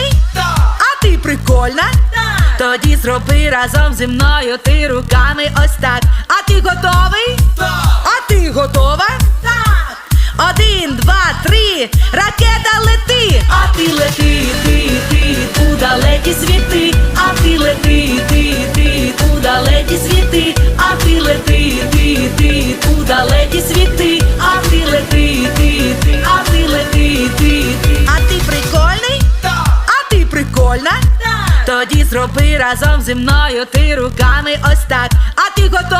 гарний? Так! А ти прикольна? Так! Тоді зроби разом зі мною ти руками ось так. А ти готовий? Так! А ти готова? Так! Один, два, три. Тоді зроби разом зі мною ти руками ось так. А ти готовий?